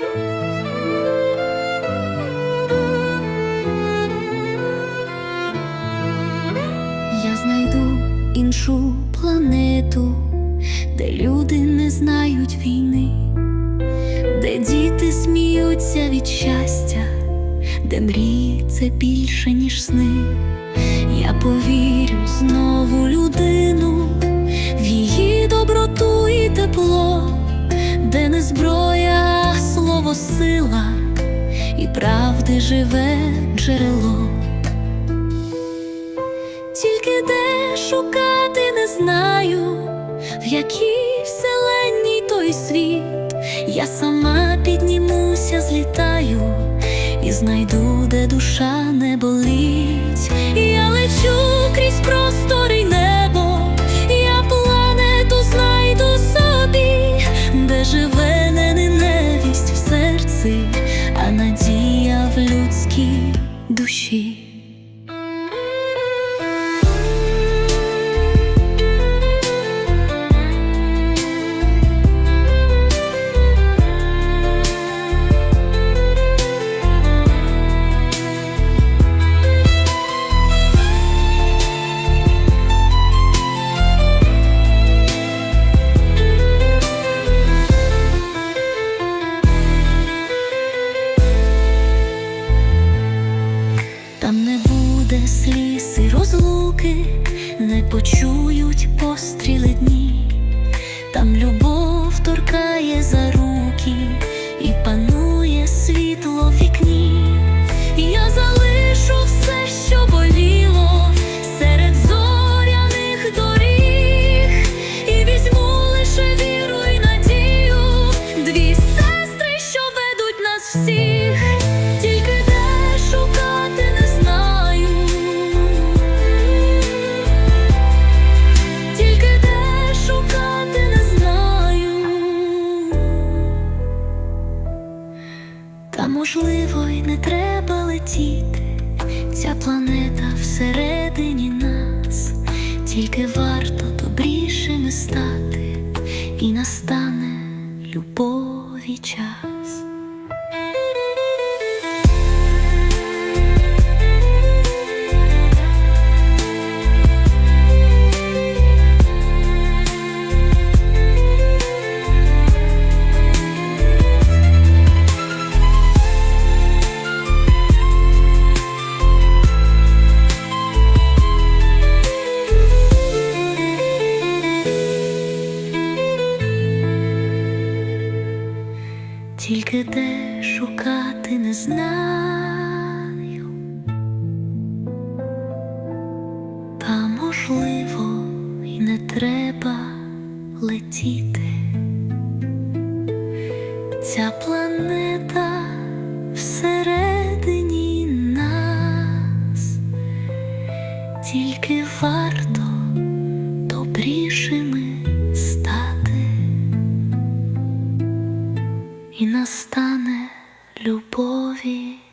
Я знайду іншу планету, де люди не знають війни, де діти сміються від щастя, де мрії це більше, ніж сни. Я повірю знову людину, слово сила, і правди живе джерело. Тільки де шукати не знаю, в якій вселенній той світ, я сама піднімуся, злітаю і знайду, де душа не болить. Я лечу крізь простори і розлуки, не почують постріли дні, там любов можливо й не треба летіти, ця планета всередині нас, тільки варто добрішими стати, і настане любові час. Тільки де шукати не знаю, та можливо й не треба летіти. Ця планета всередині настане любові.